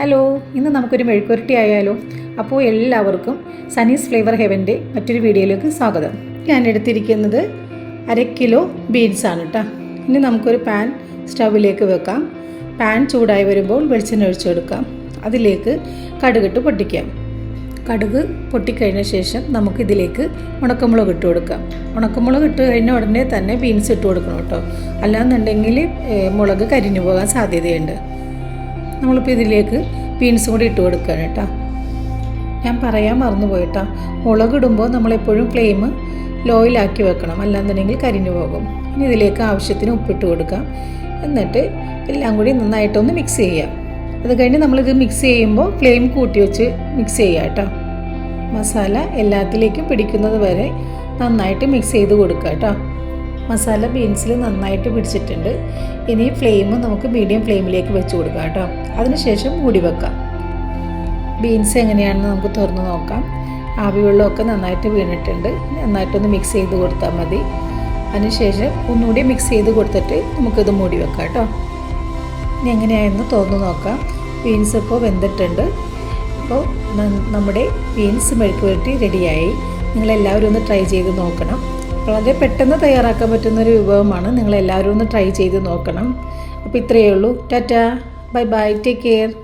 Hello ഇന്ന് നമുക്കൊരു മെഴുക്കുരുട്ടി ആയാലോ? അപ്പോൾ എല്ലാവർക്കും സനീസ് ഫ്ലേവർ ഹെവന്റെ മറ്റൊരു വീഡിയോയിലേക്ക് സ്വാഗതം. ഞാൻ എടുത്തിരിക്കുന്നത് അര കിലോ ബീൻസ് ആണ് കേട്ടോ ഇനി നമുക്കൊരു പാൻ സ്റ്റൗവിലേക്ക് വെക്കാം. പാൻ ചൂടായി വരുമ്പോൾ വെളിച്ചെണ്ണ ഒഴിച്ചെടുക്കാം. അതിലേക്ക് കടുകിട്ട് പൊട്ടിക്കാം. കടുക് പൊട്ടിക്കഴിഞ്ഞ ശേഷം നമുക്കിതിലേക്ക് ഉണക്കമുളക് ഇട്ട് കൊടുക്കാം. ഉണക്കമുളക് ഇട്ട് കഴിഞ്ഞ ഉടനെ തന്നെ ബീൻസ് ഇട്ട് കൊടുക്കണം കേട്ടോ അല്ലാന്നുണ്ടെങ്കിൽ മുളക് കരിഞ്ഞു പോകാൻ സാധ്യതയുണ്ട്. നമ്മളിപ്പോൾ ഇതിലേക്ക് ബീൻസും കൂടി ഇട്ട് കൊടുക്കുകയാണ് കേട്ടോ. ഞാൻ പറയാൻ മറന്നു പോയിട്ടാ മുളകിടുമ്പോൾ നമ്മളെപ്പോഴും ഫ്ലെയിം ലോയിലാക്കി വെക്കണം. അല്ലാന്നുണ്ടെങ്കിൽ കരിഞ്ഞു പോകും. ഇനി ഇതിലേക്ക് ആവശ്യത്തിന് ഉപ്പിട്ട് കൊടുക്കാം. എന്നിട്ട് എല്ലാം കൂടി നന്നായിട്ടൊന്ന് മിക്സ് ചെയ്യാം. അത് കഴിഞ്ഞ് നമ്മളിത് മിക്സ് ചെയ്യുമ്പോൾ ഫ്ലെയിം കൂട്ടി വെച്ച് മിക്സ് ചെയ്യാം കേട്ടോ. മസാല എല്ലാത്തിലേക്കും പിടിക്കുന്നത് വരെ നന്നായിട്ട് മിക്സ് ചെയ്ത് കൊടുക്കുക കേട്ടോ. മസാല ബീൻസിൽ നന്നായിട്ട് പിടിച്ചിട്ടുണ്ട്. ഇനി ഫ്ലെയിം നമുക്ക് മീഡിയം ഫ്ലെയിമിലേക്ക് വെച്ച് കൊടുക്കാം കേട്ടോ. അതിനുശേഷം മൂടി വെക്കാം. ബീൻസ് എങ്ങനെയാണെന്ന് നമുക്ക് തുറന്ന് നോക്കാം. ആവി വെള്ളമൊക്കെ നന്നായിട്ട് വീണിട്ടുണ്ട്. നന്നായിട്ടൊന്ന് മിക്സ് ചെയ്ത് കൊടുത്താൽ മതി. അതിനുശേഷം ഒന്നുകൂടി മിക്സ് ചെയ്ത് കൊടുത്തിട്ട് നമുക്കിത് മൂടി വെക്കാം കേട്ടോ. ഇനി എങ്ങനെയായെന്ന് തുറന്ന് നോക്കാം. ബീൻസ് ഇപ്പോൾ വെന്തിട്ടുണ്ട്. അപ്പോൾ നമ്മുടെ ബീൻസ് മെഴുക്ക് പുരട്ടി റെഡിയായി നിങ്ങളെല്ലാവരും ഒന്ന് ട്രൈ ചെയ്ത് നോക്കണം. വളരെ പെട്ടെന്ന് തയ്യാറാക്കാൻ പറ്റുന്ന ഒരു വിഭവമാണ്. നിങ്ങളെല്ലാവരും ഒന്ന് ട്രൈ ചെയ്ത് നോക്കണം. അപ്പോൾ ഇത്രയേ ഉള്ളൂ. Tata. Bye bye take care